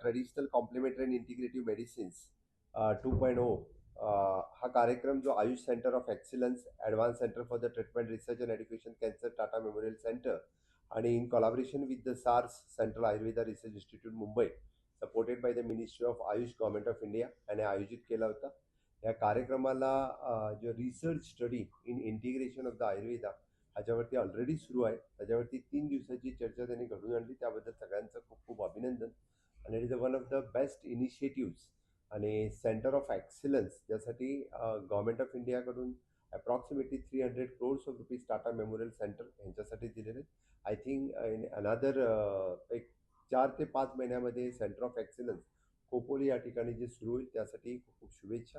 Traditional complementary and integrative medicines two point O हा कार्यक्रम जो Ayush centre of excellence advance centre for the treatment research and education cancer Tata memorial centre आणि in collaboration with the SARS central Ayurveda research institute Mumbai supported by the ministry of Ayush government of India याने आयोजित केला होता. या कार्यक्रमाला जो research study in integration of the Ayurveda ह्याच्यावरती already सुरू आहे. त्याच्यावरती तीन दिवसाची चर्चा त्यांनी घडून आणली. त्याबद्दल सगळ्यांचं खूप खूप अभिनंदन. आणि it is one of the best initiatives आणि सेंटर ऑफ एक्सिलन्स ज्यासाठी गव्हर्नमेंट ऑफ इंडियाकडून approximately three hundred crores of rupees Tata memorial centre यांच्यासाठी दिलेले आहेत आय थिंक इन अनादर एक चार ते पाच महिन्यामध्ये सेंटर ऑफ एक्सिलन्स खोपोली या ठिकाणी जे सुरू होईल त्यासाठी खूप खूप शुभेच्छा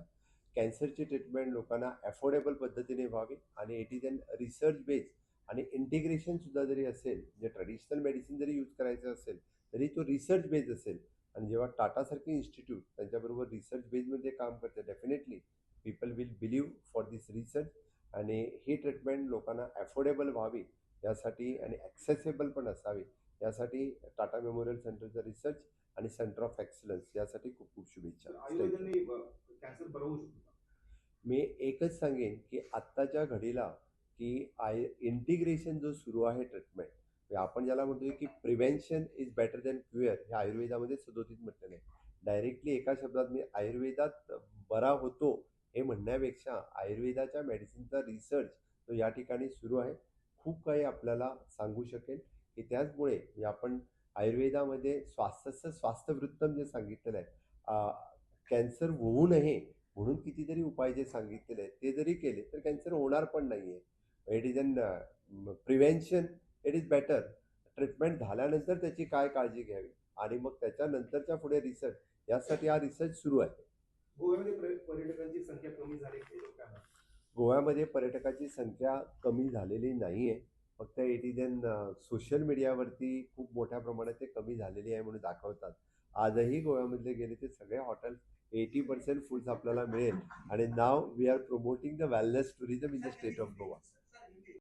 कॅन्सरची ट्रीटमेंट लोकांना अफोर्डेबल पद्धतीने व्हावी आणि it is an research base आणि इंटिग्रेशनसुद्धा जरी असेल जे ट्रेडिशनल मेडिसिन जरी यूज करायचं असेल तरी तो रिसर्च बेस असेल. आणि जेव्हा टाटासारखी इन्स्टिट्यूट त्यांच्याबरोबर रिसर्च बेसमध्ये काम करते definitely people will believe for this research आणि ही ट्रीटमेंट लोकांना अफोर्डेबल व्हावी यासाठी आणि ॲक्सेसेबल पण असावी. यासाठी टाटा मेमोरियल सेंटरचं रिसर्च आणि सेंटर ऑफ एक्सलन्स यासाठी खूप खूप शुभेच्छा? मी एकच सांगेन की आत्ताच्या घडीला की आय इंटिग्रेशन जो सुरू आहे ट्रीटमेंट आपण ज्याला म्हणतो की prevention is better than cure हे आयुर्वेदामध्ये सदोतीत म्हटलेलं आहे डायरेक्टली एका शब्दात मी आयुर्वेदात बरा होतो हे म्हणण्यापेक्षा आयुर्वेदाच्या मेडिसिनचा रिसर्च तो या ठिकाणी सुरू आहे. खूप काही आपल्याला सांगू शकेल की त्याचमुळे म्हणजे आपण आयुर्वेदामध्ये स्वास्थ्याचं स्वास्थ्यवृत्तम जे सांगितलेलं आहे कॅन्सर होऊ नये म्हणून कितीतरी उपाय जे सांगितलेले आहेत ते जरी केले तर कॅन्सर होणार पण नाही आहे it is an prevention it is better treatment झाल्यानंतर त्याची काय काळजी घ्यावी? आणि मग त्याच्यानंतरच्या पुढे रिसर्च यासाठी हा रिसर्च सुरू आहे. गोव्यामध्ये पर्य- पर्यटकांची संख्या कमी झाली? गोव्यामध्ये पर्यटकाची संख्या कमी झालेली नाही आहे फक्त इट इज अन सोशल मीडियावरती खूप मोठ्या प्रमाणात ते कमी झालेली आहे म्हणून दाखवतात. आजही गोव्यामधले गेले ते सगळे हॉटेल एटी पर्सेंट फूड्स आपल्याला मिळेल. आणि नाव we are promoting the wellness tourism in the state of Goa